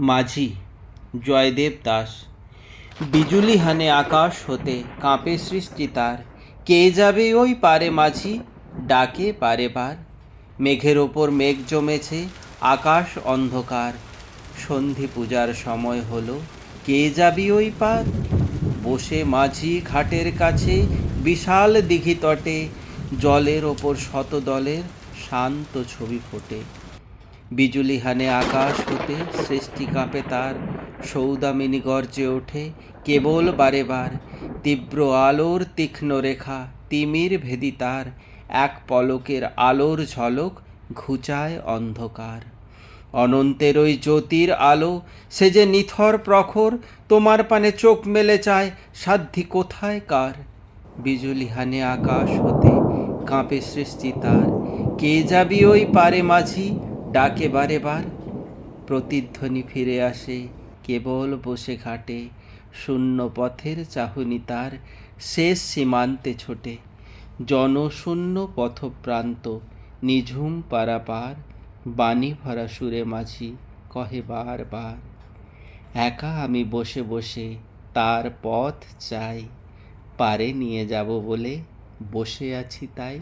মাঝি, জয়দেব দাস। বিজুলি হানে আকাশ হতে কাঁপে সৃষ্টি তার। কে যাবে ওই পারে মাঝি? ডাকে পারে বার। মেঘের ওপর মেঘ জমেছে, আকাশ অন্ধকার। সন্ধি পূজার সময় হলো, কে যাবি ওই পার? বসে মাঝি ঘাটের কাছে, বিশাল দিঘি তটে। জলের ওপর শত দলের শান্ত ছবি ফোটে। বিজুলি হানে আকাশ হতে, সৃষ্টি কাঁপে তার, সৌদামিনী গর্জে ওঠে, কেবল বারে বার, তীব্র আলোর তীক্ষ্ণ রেখা, তিমির ভেদি তার, এক পলকের আলোর ঝলক ঘুচায় অন্ধকার। অনন্তের ওই জ্যোতির আলো, সে যে নিথর প্রখর, তোমার পানে চোখ মেলে চায় সাধ্যি কোথায় কার? বিজুলি হানে আকাশ হতে, কাঁপে সৃষ্টি তার, কে যাবি ওই পারে মাঝি? ডাকে বারে বার, প্রতিধ্বনি ফিরে আসে, কেবল বসে ঘাটে, শূন্য পথের চাহনি তার, শেষ সীমান্তে ছোটে। জনশূন্য পথপ্রান্ত, নিঝুম পারাপার, বাণী ভরা সুরে মাঝি, কহে বার বার। একা আমি বসে বসে তার পথ চাই, পারে নিয়ে যাব বলে বসে আছি তাই।